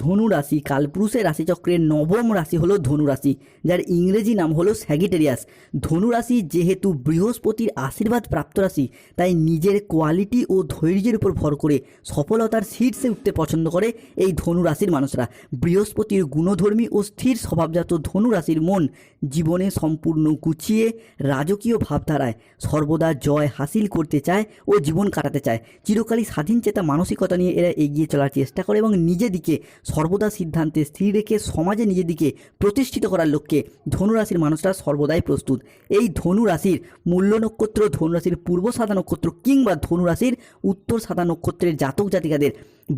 ধনু রাশি কালপুরুষের রাশিচক্রের নবম রাশি হলো ধনু রাশি যার ইংরেজি নাম হলো স্যাগিটেরিয়াস। ধনু রাশি যেহেতু বৃহস্পতির আশীর্বাদ প্রাপ্ত রাশি, তাই নিজের কোয়ালিটি ও ধৈর্যের উপর ভর করে সফলতার শীর্ষে উঠতে পছন্দ করে এই ধনু রাশির মানুষরা। বৃহস্পতির গুণধর্মী ও স্থির স্বভাবজাত ধনু রাশির মন জীবনে সম্পূর্ণ গুছিয়ে, রাজকীয় ভাবধারায় সর্বদা জয় হাসিল করতে চায় ও জীবন কাটাতে চায়। চিরকালই স্বাধীন চেতা মানসিকতা নিয়ে এরা এগিয়ে চলার চেষ্টা করে এবং নিজেদিকে সর্বদা সিদ্ধান্তে স্থির রেখে সমাজে নিজেদিকে প্রতিষ্ঠিত করার লক্ষ্যে ধনুরাশির মানুষরা সর্বদাই প্রস্তুত। এই ধনু রাশির মূল্য নক্ষত্র, ধনুরাশির পূর্ব সাদা নক্ষত্র কিংবা ধনুরাশির উত্তর সাদা নক্ষত্রের জাতক জাতিকাদের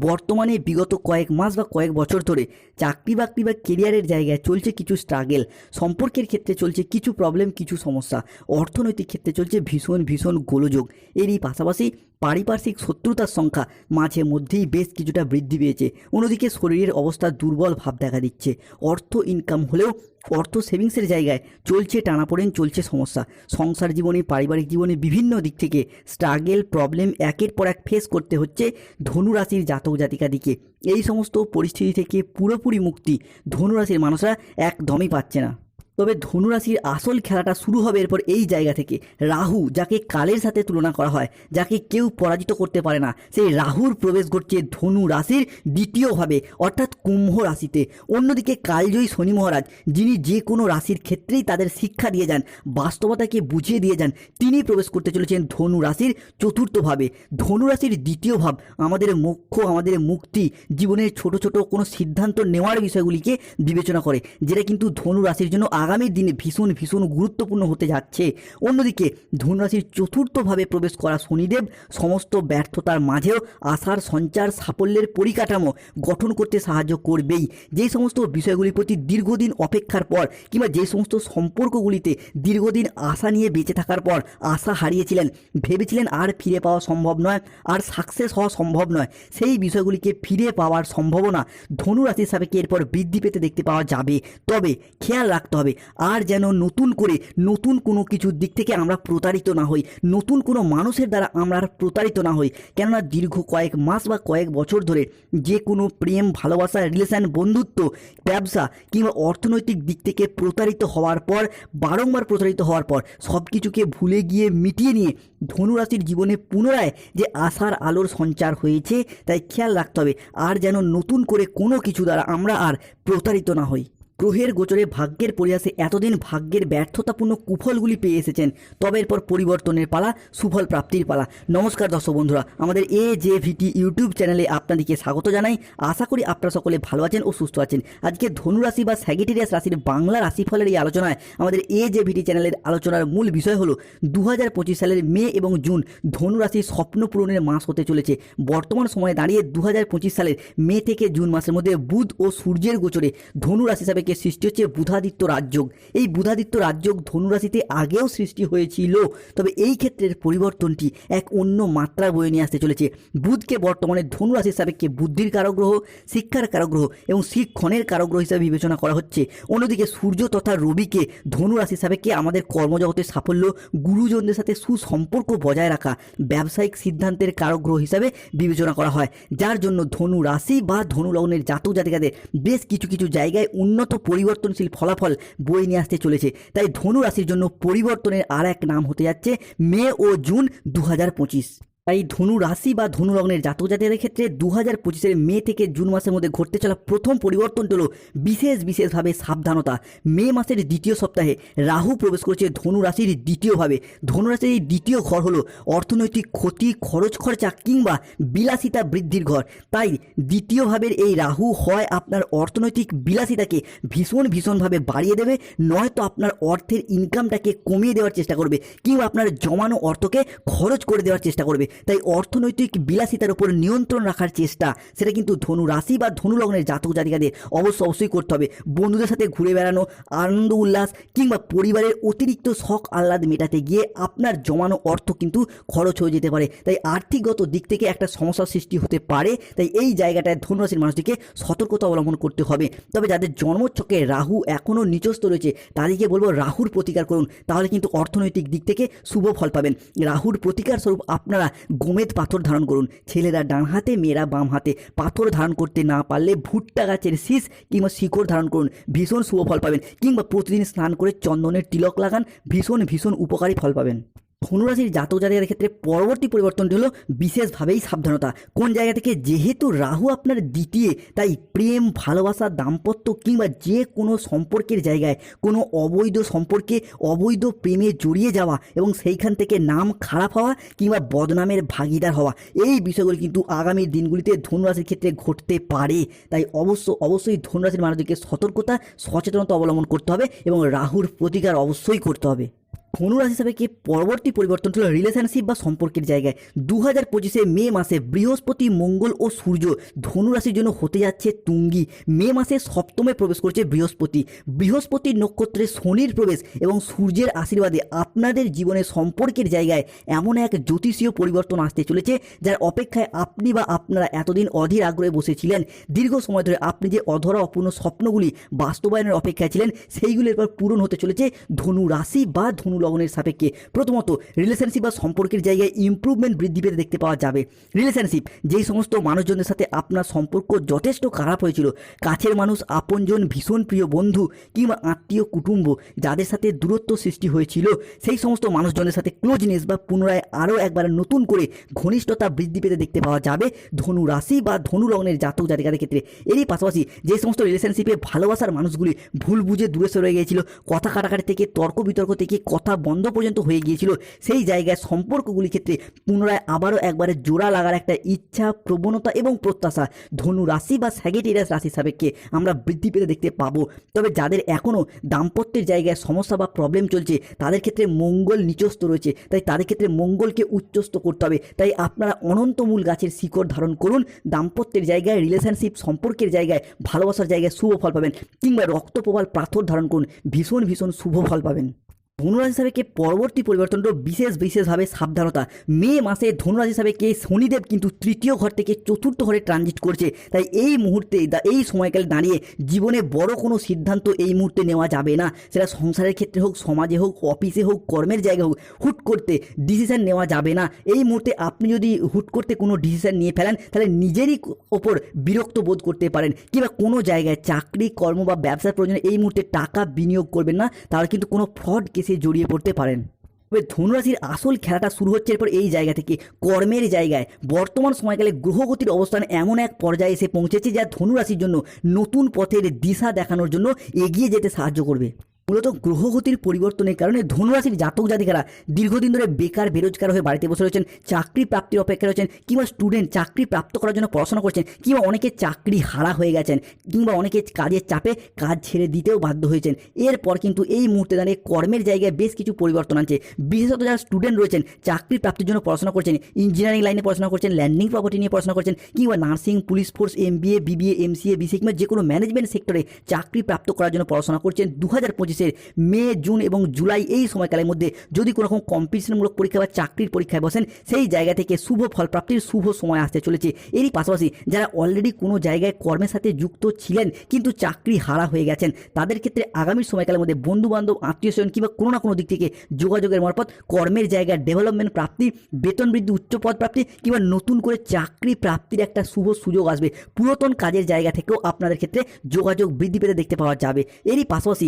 বর্তমানে বিগত কয়েক মাস বা কয়েক বছর ধরে চাকরি বাকরি বা কেরিয়ারের জায়গায় চলছে কিছু স্ট্রাগেল সম্পর্কের ক্ষেত্রে চলছে কিছু প্রবলেম কিছু সমস্যা, অর্থনৈতিক ক্ষেত্রে চলছে ভীষণ ভীষণ গোলযোগ। এরই পাশাপাশি পারিপার্শ্বিক শত্রুতার সংখ্যা মাঝে মধ্যেই বেশ কিছুটা বৃদ্ধি পেয়েছে। অন্যদিকে শরীরের অবস্থা দুর্বল ভাব দেখা দিচ্ছে। অর্থ ইনকাম হলেও অর্থ সেভিংসের জায়গায় চলছে টানাপোড়েন, চলছে সমস্যা। সংসার জীবনে, পারিবারিক জীবনে বিভিন্ন দিক থেকে স্ট্রাগেল প্রবলেম একের পর এক ফেস করতে হচ্ছে ধনুরাশির জাতক জাতিকাদিকে। এই সমস্ত পরিস্থিতি থেকে পুরোপুরি মুক্তি ধনুরাশির মানুষরা একদমই পাচ্ছে না। তবে ধনুরাশির আসল খেলাটা শুরু হবে এরপর এই জায়গা থেকে। রাহু, যাকে কালের সাথে তুলনা করা হয়, যাকে কেউ পরাজিত করতে পারে না, সেই রাহুর প্রবেশ ঘটছে ধনু রাশির দ্বিতীয়ভাবে অর্থাৎ কুম্ভ রাশিতে। অন্যদিকে কালজয়ী শনি মহারাজ, যিনি যে কোনো রাশির ক্ষেত্রেই তাদের শিক্ষা দিয়ে যান, বাস্তবতাকে বুঝিয়ে দিয়ে যান, তিনি প্রবেশ করতে চলেছেন ধনু রাশির চতুর্থভাবে ধনু রাশির দ্বিতীয় ভাব, আমাদের মোক্ষ, আমাদের মুক্তি, জীবনের ছোট ছোট কোনো সিদ্ধান্ত নেওয়ার বিষয়গুলিকে বিবেচনা করে, যেটা কিন্তু ধনু রাশির জন্য আগামী দিনে ভীষণ ভীষণ গুরুত্বপূর্ণ হতে যাচ্ছে। অন্যদিকে ধনুরাশির চতুর্থভাবে প্রবেশ করা শনিদেব সমস্ত ব্যর্থতার মাঝেও আশার সঞ্চার সাফল্যের পরিকাঠামো গঠন করতে সাহায্য করবেই। যেই সমস্ত বিষয়গুলির প্রতি দীর্ঘদিন অপেক্ষার পর কিংবা যে সমস্ত সম্পর্কগুলিতে দীর্ঘদিন আশা নিয়ে বেঁচে থাকার পর আশা হারিয়েছিলেন, ভেবেছিলেন আর ফিরে পাওয়া সম্ভব নয়, আর সাকসেস হওয়া সম্ভব নয়, সেই বিষয়গুলিকে ফিরে পাওয়ার সম্ভাবনা ধনুরাশির সাপেক্ষে এরপর বৃদ্ধি পেতে দেখতে পাওয়া যাবে। তবে খেয়াল রাখতে হবে আর যেন নতুন করে, নতুন কোনো কিছুর দিক থেকে আমরা প্রতারিত না হই, নতুন কোনো মানুষের দ্বারা আমরা আর প্রতারিত না হই। কেননা দীর্ঘ কয়েক মাস বা কয়েক বছর ধরে যে কোনো প্রেম, ভালোবাসা রিলেশান বন্ধুত্ব, ব্যবসা কিংবা অর্থনৈতিক দিক থেকে প্রতারিত হওয়ার পর, বারংবার প্রতারিত হওয়ার পর সব কিছুকে ভুলে গিয়ে মিটিয়ে নিয়ে ধনুরাশির জীবনে পুনরায় যে আশার আলোর সঞ্চার হয়েছে, তাই খেয়াল রাখতে হবে। আর যেন নতুন করে কোনো কিছু দ্বারা আমরা আর প্রতারিত না হই। গ্রহের গোচরে ভাগ্যের পরিহাসে এতদিন ভাগ্যের ব্যর্থতাপূর্ণ কুফলগুলি পেয়ে এসেছেন, তবে এরপর পরিবর্তনের পালা, সুফল প্রাপ্তির পালা। নমস্কার দর্শক বন্ধুরা, আমাদের এ জে ভিটি ইউটিউব চ্যানেলে আপনাদেরকে স্বাগত জানাই। আশা করি আপনারা সকলে ভালো আছেন ও সুস্থ আছেন। আজকে ধনুরাশি বা স্যাগিটেরিয়াস রাশির বাংলা রাশিফলের এই আলোচনায় আমাদের এ জে ভিটি চ্যানেলের আলোচনার মূল বিষয় হলো দু হাজার পঁচিশ সালের মে এবং জুন ধনুরাশির স্বপ্ন পূরণের মাস হতে চলেছে। বর্তমান সময়ে দাঁড়িয়ে দু হাজার পঁচিশ সালের মে থেকে জুন মাসের মধ্যে বুধ ও সূর্যের গোচরে ধনুরাশি হিসাবে থেকে সৃষ্টি হচ্ছে বুধাদিত্য রাজযোগ। এই বুধাদিত্য রাজযোগ ধনুরাশিতে আগেও সৃষ্টি হয়েছিল, তবে এই ক্ষেত্রের পরিবর্তনটি এক অন্য মাত্রা বয়ে নিয়ে আসতে চলেছে। বুধকে বর্তমানে ধনুরাশির সাপেক্ষে বুদ্ধির কারগ্রহ, শিক্ষার কারগ্রহ এবং শিক্ষণের কারগ্রহ হিসাবে বিবেচনা করা হচ্ছে। অন্যদিকে সূর্য তথা রবিকে ধনুরাশির সাপেক্ষে আমাদের কর্মজগতের সাফল্য, গুরুজনদের সাথে সুসম্পর্ক বজায় রাখা ব্যবসায়িক সিদ্ধান্তের কারগ্রহ হিসাবে বিবেচনা করা হয়। যার জন্য ধনু রাশি বা ধনু লগ্নের জাতক জাতিকাদের বেশ কিছু কিছু জায়গায় উন্নত পরিবর্তনশীল ফলাফল বয়ে নিয়ে আসতে চলেছে। তাই ধনু রাশির জন্য পরিবর্তনের আর এক নাম হতে যাচ্ছে মে ও জুন দু হাজার পঁচিশ। তাই ধনু রাশি বা ধনু লগ্নের জাতক জাতিদের ক্ষেত্রে দু হাজার পঁচিশের মে থেকে জুন মাসের মধ্যে ঘটতে চলা প্রথম পরিবর্তনটি হলো বিশেষ বিশেষভাবে সাবধানতা। মে মাসের দ্বিতীয় সপ্তাহে রাহু প্রবেশ করেছে ধনু রাশির দ্বিতীয়ভাবে। ধনু রাশির দ্বিতীয় ঘর হলো অর্থনৈতিক ক্ষতি, খরচ খরচা কিংবা বিলাসিতা বৃদ্ধির ঘর। তাই দ্বিতীয় ভাবের এই রাহু হয় আপনার অর্থনৈতিক বিলাসিতাকে ভীষণ ভীষণভাবে বাড়িয়ে দেবে, নয়তো আপনার অর্থের ইনকামটাকে কমিয়ে দেওয়ার চেষ্টা করবে কিংবা আপনার জমানো অর্থকে খরচ করে দেওয়ার চেষ্টা করবে। তাই অর্থনৈতিক বিলাসিতার উপর নিয়ন্ত্রণ রাখার চেষ্টা। সেটা কিন্তু ধনু রাশি বা ধনু লগ্নের জাতক জাতিকাদের অবশ্য অবশ্যই করতে হবে। বন্ধুদের সাথে ঘুরে বেড়ানো, আনন্দ উল্লাস কিংবা পরিবারের অতিরিক্ত শখ আহ্লাদ মেটাতে গিয়ে আপনার জমানো অর্থ কিন্তু খরচ হয়ে যেতে পারে। তাই আর্থিকগত দিক থেকে একটা সমস্যার সৃষ্টি হতে পারে। তাই এই জায়গাটায় ধনুরাশির মানুষটিকে সতর্কতা অবলম্বন করতে হবে। তবে যাদের জন্মছকে রাহু এখনও নিচস্থ রয়েছে, তাদেরকে বলব রাহুর প্রতিকার করুন। তাহলে কিন্তু অর্থনৈতিক দিক থেকে শুভ ফল পাবেন। রাহুর প্রতিকার স্বরূপ আপনারা গোমেদ পাথর ধারণ করুন। ছেলেরা ডান হাতে, মেয়েরা বাম হাতে। পাথর ধারণ করতে না পারলে ভুট্টা গাছের শীষ কিংবা শিকড় ধারণ করুন। ভীষণ শুভ ফল পাবেন। কিংবা প্রতিদিন স্নান করে চন্দনের তিলক লাগান। ভীষণ ভীষণ উপকারী ফল পাবেন। ধনুরাশির জাতক জাতিকাদের ক্ষেত্রে পরবর্তী পরিবর্তনটি হলো বিশেষভাবেই সাবধানতা। কোন জায়গা থেকে যেহেতু রাহু আপনার দ্বিতীয়, তাই প্রেম, ভালোবাসা, দাম্পত্য কিংবা যে কোনো সম্পর্কের জায়গায়, কোনো অবৈধ সম্পর্কে অবৈধ প্রেমে জড়িয়ে যাওয়া এবং সেইখান থেকে নাম খারাপ হওয়া কিংবা বদনামের ভাগিদার হওয়া, এই বিষয়গুলি কিন্তু আগামী দিনগুলিতে ধনুরাশির ক্ষেত্রে ঘটতে পারে। তাই অবশ্য, অবশ্যই ধনুরাশির মানুষদেরকে সতর্কতা, সচেতনতা অবলম্বন করতে হবে এবং রাহুর প্রতিকার অবশ্যই করতে হবে। ধনুরাশি হিসাবে কি পরবর্তী পরিবর্তন ছিল রিলেশনশিপ বা সম্পর্কের জায়গায়? দু হাজার পঁচিশে মে মাসে বৃহস্পতি, মঙ্গল ও সূর্য ধনুরাশির জন্য হতে যাচ্ছে তুঙ্গি। মে মাসে সপ্তমে প্রবেশ করছে বৃহস্পতি। বৃহস্পতির নক্ষত্রে শনির প্রবেশ এবং সূর্যের আশীর্বাদে আপনাদের জীবনে সম্পর্কের জায়গায় এমন এক জ্যোতিষীয় পরিবর্তন আসতে চলেছে, যার অপেক্ষায় আপনি বা আপনারা এতদিন অধীর আগ্রহে বসেছিলেন। দীর্ঘ সময় ধরে আপনি যে অধরা অপূর্ণ স্বপ্নগুলি বাস্তবায়নের অপেক্ষায় ছিলেন, সেইগুলির এবার পূরণ হতে চলেছে ধনু রাশি বা ধনু লগ্নের সাপেক্ষে। প্রথমত রিলেশনশিপ বা সম্পর্কের জায়গায় ইমপ্রুভমেন্ট বৃদ্ধি পেতে দেখতে পাওয়া যাবে। রিলেশনশিপ যেই সমস্ত মানুষজনের সাথে আপনার সম্পর্ক যথেষ্ট খারাপ হয়েছিল, কাছের মানুষ, আপনজন, ভীষণ প্রিয় বন্ধু কিংবা আত্মীয়, কুটুম্ব, যাদের সাথে দূরত্ব সৃষ্টি হয়েছিল, সেই সমস্ত মানুষজনের সাথে ক্লোজনেস বা পুনরায় আরও একবার নতুন করে ঘনিষ্ঠতা বৃদ্ধি পেতে দেখতে পাওয়া যাবে ধনু রাশি বা ধনু লগ্নের জাতক জাতিকাদের ক্ষেত্রে। এরই পাশাপাশি, যে সমস্ত রিলেশনশিপে ভালোবাসার মানুষগুলি ভুল বুঝে দূরে সরে গিয়েছিল, কথা কাটাকাটি থেকে, তর্ক বিতর্ক থেকে, কথা বন্ধ পর্যন্ত হয়ে গিয়েছিল, সেই জায়গায় সম্পর্কগুলির ক্ষেত্রে পুনরায় আবারও একবারে জোড়া লাগার একটা ইচ্ছা, প্রবণতা এবং প্রত্যাশা ধনু রাশি বা স্যাগেটিরাস রাশি সাপেক্ষে আমরা বৃদ্ধি পেতে দেখতে পাবো। তবে যাদের এখনও দাম্পত্যের জায়গায় সমস্যা বা প্রবলেম চলছে, তাদের ক্ষেত্রে মঙ্গল নিচস্ত রয়েছে। তাই তাদের ক্ষেত্রে মঙ্গলকে উচ্চস্ত করতে হবে। তাই আপনারা অনন্তমূল গাছের শিকড় ধারণ করুন। দাম্পত্যের জায়গায় রিলেশনশিপ সম্পর্কের জায়গায় ভালোবাসার জায়গায় শুভ ফল পাবেন কিংবা রক্তপ্রবাল পাথর ধারণ করুন। ভীষণ ভীষণ শুভ ফল পাবেন। ধনুরাশি হিসাবে কে পরবর্তী পরিবর্তনটা বিশেষ, বিশেষভাবে সাবধানতা। মে মাসে ধনুরাশি হিসাবে কে শনিদেব কিন্তু তৃতীয় ঘর থেকে চতুর্থ ঘরে ট্রানজিট করছে। তাই এই মুহূর্তে এই সময়কালে দাঁড়িয়ে জীবনে বড় কোনো সিদ্ধান্ত এই মুহূর্তে নেওয়া যাবে না। সেটা সংসারের ক্ষেত্রে হোক, সমাজে হোক অফিসে হোক, কর্মের জায়গায় হোক, হুট করতে ডিসিশন নেওয়া যাবে না। এই মুহূর্তে আপনি যদি হুট করতে কোনো ডিসিশন নিয়ে ফেলেন, তাহলে নিজেরই ওপর বিরক্ত বোধ করতে পারেন। কিংবা কোনো জায়গায় চাকরি, কর্ম বা ব্যবসার প্রয়োজনে এই মুহূর্তে টাকা বিনিয়োগ করবেন না। তাহলে কিন্তু কোনো ফ্রড কেসে জড়িয়ে পড়তে পারেন। তবে ধনুরাশির আসল খেলাটা শুরু হচ্ছে এরপর এই জায়গা থেকে, কর্মের জায়গায়। বর্তমান সময়কালে গ্রহগতির অবস্থান এমন এক পর্যায়ে এসে পৌঁছেছে যা ধনুরাশির জন্য নতুন পথের দিশা দেখানোর জন্য এগিয়ে যেতে সাহায্য করবে। মূলত গ্রহগতির পরিবর্তনের কারণে ধনুরাশির জাতক জাতিকারা দীর্ঘদিন ধরে বেকার, বেরোজগার হয়ে বাড়িতে বসে রয়েছেন, চাকরি প্রাপ্তির অপেক্ষা রয়েছেন, কিংবা স্টুডেন্ট চাকরি প্রাপ্ত করার জন্য পড়াশোনা করছেন, কিংবা অনেকে চাকরি হারা হয়ে গেছেন, কিংবা অনেকে কাজের চাপে কাজ ছেড়ে দিতেও বাধ্য হয়েছেন। এরপর কিন্তু এই মুহূর্তে দাঁড়িয়ে কর্মের জায়গায় বেশ কিছু পরিবর্তন আনছে। বিশেষত যারা স্টুডেন্ট রয়েছেন, চাকরি প্রাপ্তির জন্য পড়াশোনা করছেন ইঞ্জিনিয়ারিং লাইনে পড়াশোনা করছেন ল্যান্ডিং প্রপার্টি নিয়ে পড়াশোনা করছেন, কিংবা nursing police force MBA BBA MCA BC কিংবা যে কোনো ম্যানেজমেন্ট সেক্টরে চাকরি প্রাপ্ত করার জন্য পড়াশোনা করছেন দু হাজার পঁচিশ পঁচিশের মে, জুন এবং জুলাই এই সময়কালের মধ্যে যদি কোনো রকম কম্পিটিশনমূলক পরীক্ষা বা চাকরির পরীক্ষায় বসেন, সেই জায়গা থেকে শুভ ফল প্রাপ্তির শুভ সময় আসতে চলেছে। এরই পাশাপাশি যারা অলরেডি কোনো জায়গায় কর্মের সাথে যুক্ত ছিলেন, কিন্তু চাকরি হারা হয়ে গেছেন, তাদের ক্ষেত্রে আগামী সময়কালের মধ্যে বন্ধু বান্ধব আত্মীয় স্বজন কিংবা কোনো না কোনো দিক থেকে যোগাযোগের মারফত কর্মের জায়গায় ডেভেলপমেন্ট প্রাপ্তি, বেতন বৃদ্ধি, উচ্চ পদ প্রাপ্তি কিংবা নতুন করে চাকরি প্রাপ্তির একটা শুভ সুযোগ আসবে। পুরাতন কাজের জায়গা থেকেও আপনাদের ক্ষেত্রে যোগাযোগ বৃদ্ধি পেতে দেখতে পাওয়া যাবে। এরই পাশাপাশি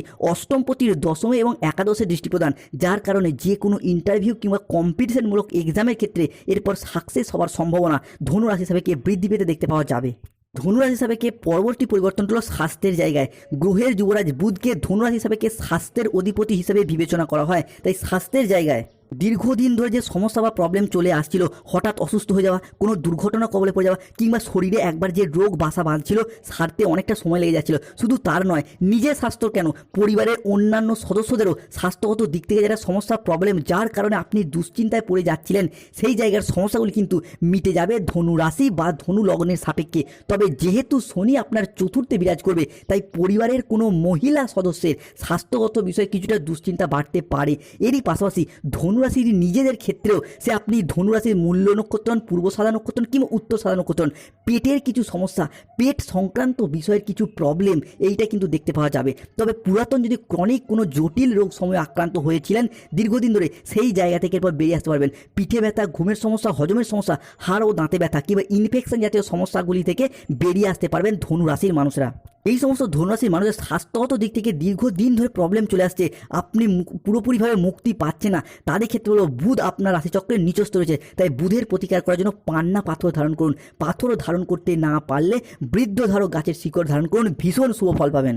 অষ্টমপতির দশমে এবং একাদশে দৃষ্টি প্রদান যার কারণে যে কোনো ইন্টারভিউ কিংবা কম্পিটিশনমূলক এক্সামের ক্ষেত্রে এরপর সাকসেস হওয়ার সম্ভাবনা ধনুরাশি হিসাবেকে বৃদ্ধি পেতে দেখতে পাওয়া যাবে। ধনুরাশি হিসাবেকে পরবর্তী পরিবর্তন হল স্বাস্থ্যের জায়গায়। গ্রহের যুবরাজ বুধকে ধনুরাশি হিসাবেকে স্বাস্থ্যের অধিপতি হিসেবে বিবেচনা করা হয়। তাই স্বাস্থ্যের জায়গায় দীর্ঘদিন ধরে যে সমস্যা বা প্রবলেম চলে আসছিল, হঠাৎ অসুস্থ হয়ে যাওয়া, কোনো দুর্ঘটনা কবলে পড়ে যাওয়া, কিংবা শরীরে একবার যে রোগ বাসা বাঁধছিল, সারতে অনেকটা সময় লেগে যাচ্ছিল। শুধু তার নয়, নিজের স্বাস্থ্য কেন? পরিবারের অন্যান্য সদস্যদেরও স্বাস্থ্যগত দিক থেকে যারা সমস্যা প্রবলেম যার কারণে আপনি দুশ্চিন্তায় পড়ে যাচ্ছিলেন, সেই জায়গার সমস্যাগুলি কিন্তু মিটে যাবে ধনু রাশি বা ধনু লগ্নের সাপেক্ষে। তবে যেহেতু শনি আপনার চতুর্থে বিরাজ করবে, তাই পরিবারের কোনো মহিলা সদস্যের স্বাস্থ্যগত বিষয়ে কিছুটা দুশ্চিন্তা বাড়তে পারে। এরই পাশাপাশি ধনু ধনুরাশির নিজেদের ক্ষেত্রেও সে আপনি ধনুরাশির মূল্য নক্ষত্র হন, পূর্ব সাদা নক্ষত্র হন কিংবা উত্তর সাদা নক্ষত্র হন, পেটের কিছু সমস্যা পেট সংক্রান্ত বিষয়ের কিছু প্রবলেম এইটা কিন্তু দেখতে পাওয়া যাবে। তবে পুরাতন যদি ক্রনিক কোনো জটিল রোগ সময় আক্রান্ত হয়েছিলেন দীর্ঘদিন ধরে সেই জায়গা থেকে এরপর বেরিয়ে আসতে পারবেন। পিঠে ব্যথা ঘুমের সমস্যা হজমের সমস্যা হাড় ও দাঁতে ব্যথা কিংবা ইনফেকশন জাতীয় সমস্যাগুলি থেকে বেরিয়ে আসতে পারবেন ধনু রাশির মানুষরা। এই সমস্ত ধনুরাশির মানুষের স্বাস্থ্যগত দিক থেকে দীর্ঘদিন ধরে প্রবলেম চলে আসছে। আপনি পুরোপুরিভাবে মুক্তি পাচ্ছে না। তাদের ক্ষেত্রে হলো বুধ আপনার রাশিচক্রের নিচস্থ রয়েছে। তাই বুধের প্রতিকার করার জন্য পান্না পাথর ধারণ করুন। পাথর ধারণ করতে না পারলে বৃদ্ধ ধারক গাছের শিকড় ধারণ করুন। ভীষণ শুভ ফল পাবেন।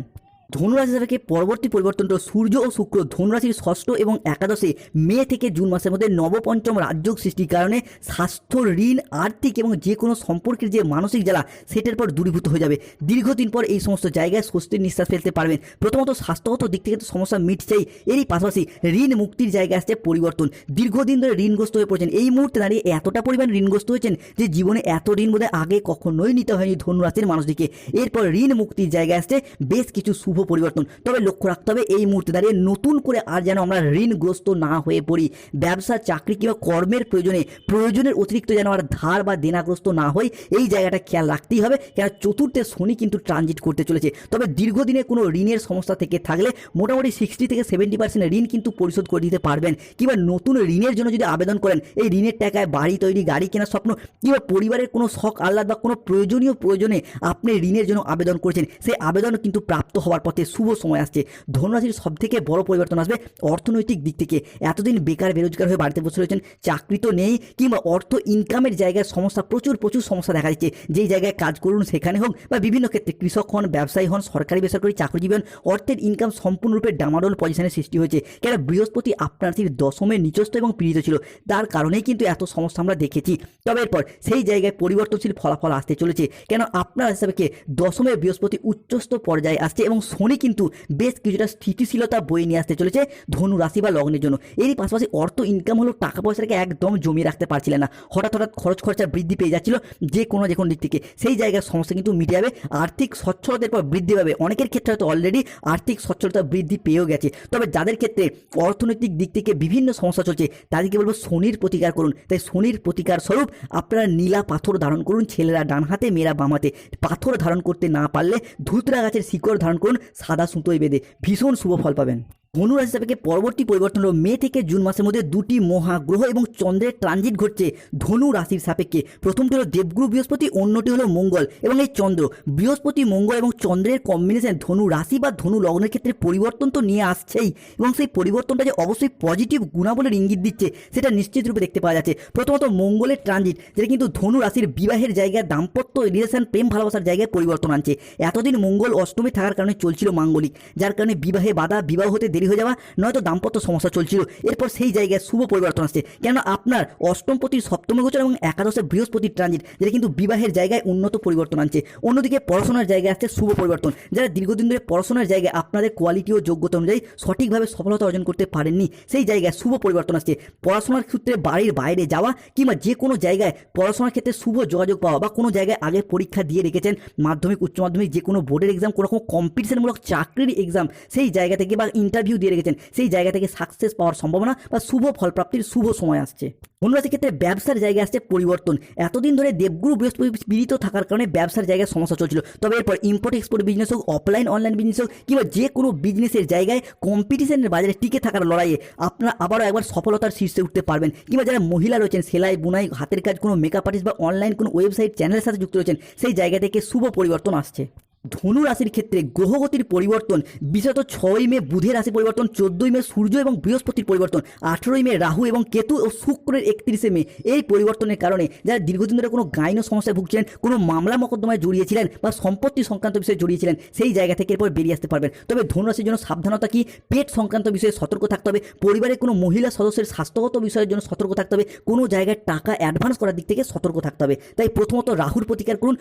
ধনুরাশি থেকে পরবর্তী পরিবর্তনটা সূর্য ও শুক্র ধনুরাশির ষষ্ঠ এবং একাদশে মে থেকে জুন মাসের মধ্যে নবপঞ্চম রাজযোগ সৃষ্টির কারণে স্বাস্থ্য, ঋণ, আর্থিক এবং যে কোনো সম্পর্কের যে মানসিক জ্বালা, সেটার পর দূরীভূত হয়ে যাবে। দীর্ঘদিন পর এই সমস্ত জায়গায় স্বস্তির নিঃশ্বাস ফেলতে পারবেন। প্রথমত স্বাস্থ্যগত দিক থেকে তো সমস্যা মিটছেই। এরই পাশাপাশি ঋণ মুক্তির জায়গায় আসছে পরিবর্তন। দীর্ঘদিন ধরে ঋণগ্রস্ত হয়ে পড়েছেন। এই মুহূর্তে দাঁড়িয়ে এতটা পরিমাণ ঋণগ্রস্ত হয়েছেন যে জীবনে এত ঋণ বোধহয় আগে কখনোই নিতে হয়নি ধনুরাশির মানুষটিকে। এরপর ঋণ মুক্তির জায়গায় আসছে বেশ কিছু শুভ পরিবর্তন। তবে লক্ষ্য রাখতে হবে, এই মুহূর্তে দাঁড়িয়ে নতুন করে আর যেন আমরা ঋণগ্রস্ত না হয়ে পড়ি। ব্যবসা, চাকরি কিংবা কর্মের প্রয়োজনে, প্রয়োজনের অতিরিক্ত যেন আর ধার বা দেনাগ্রস্ত না হই, এই জায়গাটা খেয়াল রাখতেই হবে। কেন চতুর্থে শনি কিন্তু ট্রানজিট করতে চলেছে। তবে দীর্ঘদিনে কোনো ঋণের সমস্যা থেকে থাকলে মোটামুটি সিক্সটি থেকে সেভেন্টি পার্সেন্ট ঋণ কিন্তু পরিশোধ করে দিতে পারবেন। কিংবা নতুন ঋণের জন্য যদি আবেদন করেন, এই ঋণের টাকায় বাড়ি তৈরি, গাড়ি কেনার স্বপ্ন কিংবা পরিবারের কোনো শখ, আহ্লাদ বা কোনো প্রয়োজনীয় প্রয়োজনে আপনি ঋণের জন্য আবেদন করেছেন, সেই আবেদন কিন্তু প্রাপ্ত হওয়ার পথে শুভ সময় আসছে। ধনুরাশির সব থেকে বড় পরিবর্তন আসবে অর্থনৈতিক দিক থেকে। এতদিন বেকার, বেরোজগার হয়ে বাড়িতে বসে রয়েছেন, চাকরি তো নেই, কিংবা অর্থ ইনকামের জায়গায় সমস্যা, প্রচুর প্রচুর সমস্যা দেখা যাচ্ছে যেই জায়গায় কাজ করুন সেখানে হোক, বা বিভিন্ন ক্ষেত্রে কৃষক হন, ব্যবসায়ী হন, সরকারি, বেসরকারি চাকরিজীবী হন, অর্থের ইনকাম সম্পূর্ণরূপে ডামাডোল পজিশনের সৃষ্টি হয়েছে। কেন? বৃহস্পতি আপনার রাশির দশমে নিচস্থ এবং পীড়িত ছিল। তার কারণেই কিন্তু এত সমস্যা আমরা দেখেছি। তবে এরপর সেই জায়গায় পরিবর্তনশীল ফলাফল আসতে চলেছে। কেন? আপনার হিসাবে দশমে বৃহস্পতি উচ্চস্থ পর্যায়ে আসছে এবং শনি কিন্তু বেশ কিছুটা স্থিতিশীলতা বয়ে নিয়ে আসতে চলেছে ধনু রাশি বা লগ্নের জন্য। এরই পাশাপাশি অর্থ ইনকাম হলো টাকা পয়সাটাকে একদম জমিয়ে রাখতে পারছিলেন না। হঠাৎ হঠাৎ খরচ খরচা বৃদ্ধি পেয়ে যাচ্ছিল যে কোনো যে কোনো দিক থেকে। সেই জায়গার সমস্যা কিন্তু মিটে যাবে। আর্থিক সচ্ছলতার পর বৃদ্ধি পাবে। অনেকের ক্ষেত্রে হয়তো অলরেডি আর্থিক সচ্ছলতা বৃদ্ধি পেয়েও গেছে। তবে যাদের ক্ষেত্রে অর্থনৈতিক দিক থেকে বিভিন্ন সমস্যা চলছে, তাদেরকে বলব শনির প্রতিকার করুন। তাই শনির প্রতিকার স্বরূপ আপনারা নীলা পাথর ধারণ করুন। ছেলেরা ডান হাতে মেয়েরা বাম হাতে পাথর ধারণ করতে না পারলে ধুতরা গাছের শিকড় ধারণ করুন। সাদা সুতোয় বেঁধে ভীষণ শুভ ফল পাবেন। ধনু রাশি সাপেক্ষে পরবর্তী পরিবর্তন হলো মে থেকে জুন মাসের মধ্যে দুটি মহাগ্রহ এবং চন্দ্রের ট্রানজিট ঘটছে ধনু রাশির সাপেক্ষে। প্রথমটি হলো দেবগুরু বৃহস্পতি, অন্যটি হলো মঙ্গল এবং এই চন্দ্র। বৃহস্পতি, মঙ্গল এবং চন্দ্রের কম্বিনেশন ধনু রাশি বা ধনু লগ্নের ক্ষেত্রে পরিবর্তন তো নিয়ে আসছেই এবং সেই পরিবর্তনটা যে অবশ্যই পজিটিভ গুণাবলীর ইঙ্গিত দিচ্ছে সেটা নিশ্চিত রূপে দেখতে পাওয়া যাচ্ছে। প্রথমত মঙ্গলের ট্রানজিট যেটা কিন্তু ধনু রাশির বিবাহের জায়গায় দাম্পত্য রিলেশন প্রেম, ভালোবাসার জায়গায় পরিবর্তন আনছে। এতদিন মঙ্গল অষ্টমী থাকার কারণে চলছিল মাঙ্গলিক, যার কারণে বিবাহে বাধা, বিবাহ হতে দেরি হয়ে যাওয়া, নয়তো দাম্পত্য সমস্যা চলছিল। এরপর সেই জায়গায় শুভ পরিবর্তন আসছে। কেননা আপনার অষ্টমপতির সপ্তমী গোচর এবং একাদশে বৃহস্পতির ট্রানজিট, যেটা কিন্তু বিবাহের জায়গায় উন্নত পরিবর্তন আনছে। অন্যদিকে পড়াশোনার জায়গায় আসছে শুভ পরিবর্তন। যারা দীর্ঘদিন ধরে পড়াশোনার জায়গায় আপনাদের কোয়ালিটি ও যোগ্যতা অনুযায়ী সঠিকভাবে সফলতা অর্জন করতে পারেননি, সেই জায়গায় শুভ পরিবর্তন আসছে। পড়াশোনার ক্ষেত্রে বাড়ির বাইরে যাওয়া কিংবা যে কোনো জায়গায় পড়াশোনার ক্ষেত্রে শুভ যোগাযোগ পাওয়া বা কোনো জায়গায় আগে পরীক্ষা দিয়ে রেখেছেন মাধ্যমিক, উচ্চ মাধ্যমিক, যে কোনো বোর্ডের এক্সাম কোনো রকম কম্পিটিশনমূলক চাকরির এক্সাম সেই জায়গা থেকে বা ইন্টারভিউ দিয়ে রেখেছেন, সেই জায়গা থেকে সাকসেস পাওয়ার সম্ভাবনা বা শুভ ফলপ্রাপ্তির শুভ সময় আসছে। ধনুরাশির ক্ষেত্রে ব্যবসার জায়গায় আসছে পরিবর্তন। এতদিন ধরে দেবগুরু বৃহস্পতি পীড়িত থাকার কারণে ব্যবসার জায়গায় সমস্যা চলছিল। তবে এরপর ইম্পোর্ট এক্সপোর্ট বিজনেস হোক অফলাইন অনলাইন বিজনেস হোক, কিংবা যে কোনো বিজনেসের জায়গায় কম্পিটিশনের বাজারে টিকে থাকার লড়াইয়ে আপনারা আবারও একবার সফলতার শীর্ষে উঠতে পারবেন। কিংবা যারা মহিলা রয়েছেন, সেলাই, বুনাই, হাতের কাজ, কোনো মেকআপ আর্টিস্ট বা অনলাইন কোনো ওয়েবসাইট চ্যানেলের সাথে যুক্ত রয়েছেন, সেই জায়গা থেকে শুভ পরিবর্তন আসছে। ধনু রাশির ক্ষেত্রে গ্রহগতির পরিবর্তন, বিশেষত ছয়ই মে বুধের রাশি পরিবর্তন, চোদ্দই মে সূর্য এবং বৃহস্পতির পরিবর্তন, আঠেরোই মে রাহু এবং কেতু ও শুক্রের একত্রিশে মে। এই পরিবর্তনের কারণে যারা দীর্ঘদিন ধরে কোনো গাইন সমস্যায় ভুগছিলেন, কোনো মামলা মকদ্দমায় জড়িয়েছিলেন বা সম্পত্তি সংক্রান্ত বিষয়ে জড়িয়েছিলেন, সেই জায়গা থেকে এরপর বেরিয়ে আসতে পারবেন। তবে ধনুরাশির জন্য সাবধানতা কি? পেট সংক্রান্ত বিষয়ে সতর্ক থাকতে হবে। পরিবারের কোনো মহিলা সদস্যের স্বাস্থ্যগত বিষয়ের জন্য সতর্ক থাকতে হবে। কোনো জায়গায় টাকা অ্যাডভান্স করার দিক থেকে সতর্ক থাকতে হবে। তাই প্রথমত রাহুর প্রতিকার করুন।